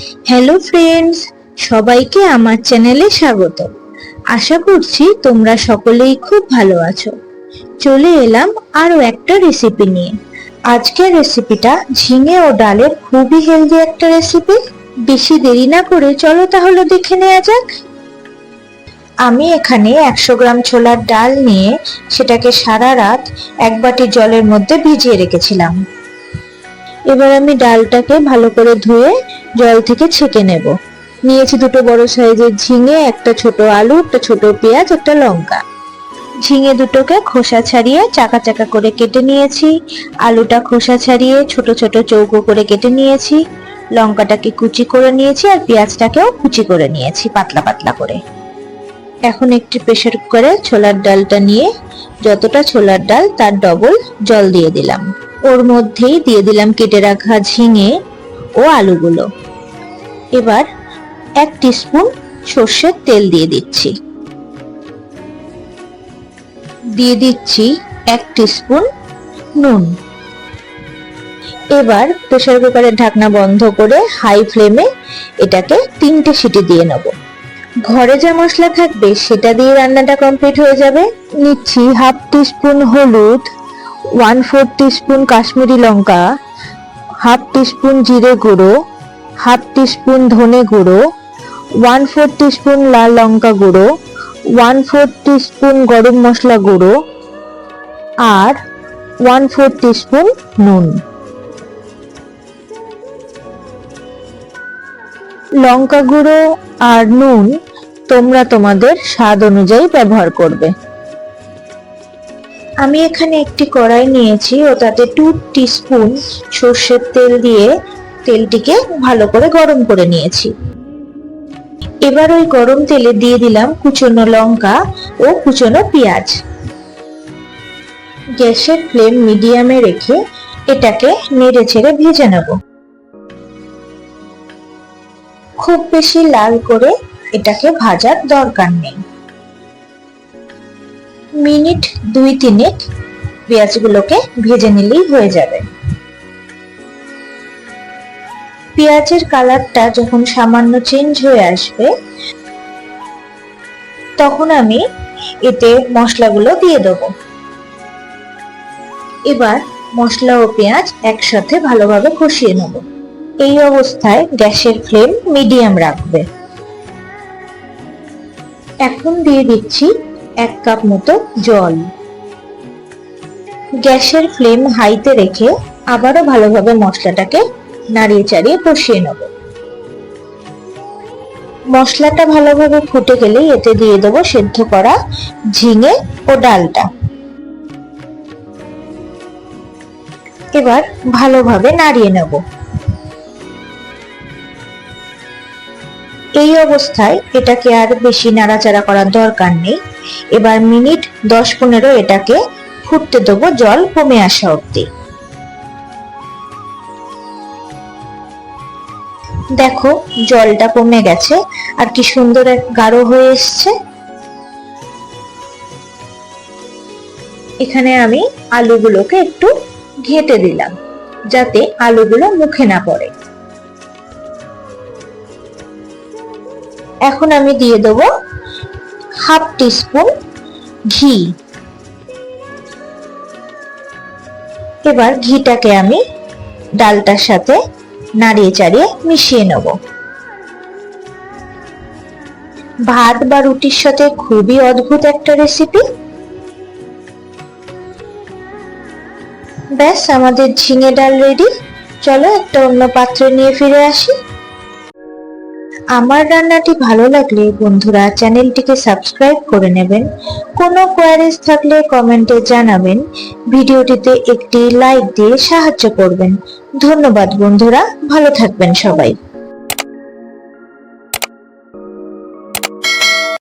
Hello friends সবাইকে আমার চ্যানেলে স্বাগত। আশা করছি তোমরা সকলেই খুব ভালো আছো। চলে এলাম আরও একটা রেসিপি নিয়ে। আজকের রেসিপিটা ঝিঙে ও ডালের খুবই হেলদি একটা রেসিপি বেশি দেরি না করে চলো তাহলে দেখে নেওয়া যাক। আমি এখানে একশো গ্রাম ছোলার ডাল নিয়ে সেটাকে সারা রাত এক বাটি জলের মধ্যে ভিজিয়ে রেখেছিলাম। এবার আমি ডালটাকে ভালো করে ধুয়ে জল থেকে ছেঁকে নেব। নিয়েছি দুটো বড় সাইজের ঝিঙে, একটা ছোট আলু, একটা ছোট পেঁয়াজ, একটা লঙ্কা। ঝিঙে দুটোকে খোসা ছাড়িয়ে চাকা চাকা করে কেটে নিয়েছি। আলুটা খোসা ছাড়িয়ে ছোট ছোট চৌকো করে কেটে নিয়েছি। লঙ্কাটাকে কুচি করে নিয়েছি আর পেঁয়াজটাকেও কুচি করে নিয়েছি পাতলা পাতলা করে। এখন একটি প্রেসার কুকারে ছোলার ডালটা নিয়ে যতটা ছোলার ডাল তার ডবল জল দিয়ে দিলাম। ওর মধ্যেই দিয়ে দিলাম কেটে রাখা ঝিঙে ও আলুগুলো। এবার এক টিস্পুন সর্ষের তেল দিয়ে দিচ্ছি। দিয়ে দিচ্ছি এক টিস্পুন নুন। এবার প্রেসার কুকারের ঢাকনা বন্ধ করে হাই ফ্লেমে এটাকে তিনটে সিটি দিয়ে নেব। ঘরে যা মশলা থাকবে সেটা দিয়ে রান্নাটা কমপ্লিট হয়ে যাবে। নিচ্ছি হাফ টিস্পুন হলুদ। ওয়ান ফোর টিস্পুন কাশ্মীরি লঙ্কা, হাফ টিস্পুন জিরে গুঁড়ো, হাফ টিস্পুন ধনে গুঁড়ো, ওয়ান ফোর টিস্পুন লাল লঙ্কা গুঁড়ো, ওয়ান ফোর টিস্পুন গরম মশলা গুঁড়ো, আর ওয়ান ফোর টিস্পুন নুন। লঙ্কা গুঁড়ো আর নুন তোমরা তোমাদের স্বাদ অনুযায়ী ব্যবহার করবে। আমি এখানে একটি কড়াই নিয়েছি, ও তাতে টু টিস্পুন সর্ষের তেল দিয়ে তেলটিকে ভালো করে গরম করে নিয়েছি। এবার ওই গরম তেলে দিয়ে দিলাম কুচনো লঙ্কা ও কুচনো পেঁয়াজ। গ্যাসের ফ্লেম মিডিয়ামে রেখে এটাকে নেড়ে ছেড়ে ভেজে নেব। খুব বেশি লাল করে এটাকে ভাজার দরকার নেই। মিনিট দুই তিনেক পেঁয়াজগুলোকে ভেজে নিলেই হয়ে যাবে। পেঁয়াজের কালারটা যখন সামান্য চেঞ্জ হয়ে আসবে, তখন আমি এতে মশলাগুলো দিয়ে দেব। এবার মশলা ও পেঁয়াজ একসাথে ভালোভাবে কষিয়ে নেব। এই অবস্থায় গ্যাসের ফ্লেম মিডিয়াম রাখবে। এখন দিয়ে দিচ্ছি এক কাপ মতো জল। গ্যাসের ফ্লেম হাইতে রেখে আবারও ভালোভাবে মশলাটাকে নাড়িয়ে চাড়িয়ে কষিয়ে নেব। মশলাটা ভালোভাবে ফুটে গেলেই এতে দিয়ে দেবো সেদ্ধ করা ঝিঙে ও ডালটা। এবার ভালোভাবে নাড়িয়ে নেব। এই অবস্থায় এটাকে আর বেশি নাড়াচাড়া করার দরকার নেই। এবার মিনিট দশ পনেরো এটাকে ফুটতে দেবো জল কমে আসা অব্দি দেখো, জলটা কমে গেছে, আর কি সুন্দর এক গাঢ় হয়ে এসছে। এখানে আমি আলুগুলোকে একটু ঘেটে দিলাম, যাতে আলুগুলো মুখে না পড়ে। এখন আমি দিয়ে দেবো হাফ টিস্পুন ঘি। এবার ঘিটাকে আমি ডালটার সাথে নাড়িয়ে চাড়িয়ে মিশিয়ে নেব। ভাত বা রুটির সাথে খুবই অদ্ভুত একটা রেসিপি ব্যাস, আমাদের ঝিঙে ডাল রেডি চলো একটা অন্য পাত্রে নিয়ে ফিরে আসি। আমার রান্নাটি ভালো লাগলে বন্ধুরা চ্যানেলটিকে সাবস্ক্রাইব করে নেবেন। কোনো কোয়ারিজ থাকলে কমেন্টে জানাবেন। ভিডিওটিতে একটি লাইক দিয়ে সাহায্য করবেন। ধন্যবাদ বন্ধুরা, ভালো থাকবেন সবাই।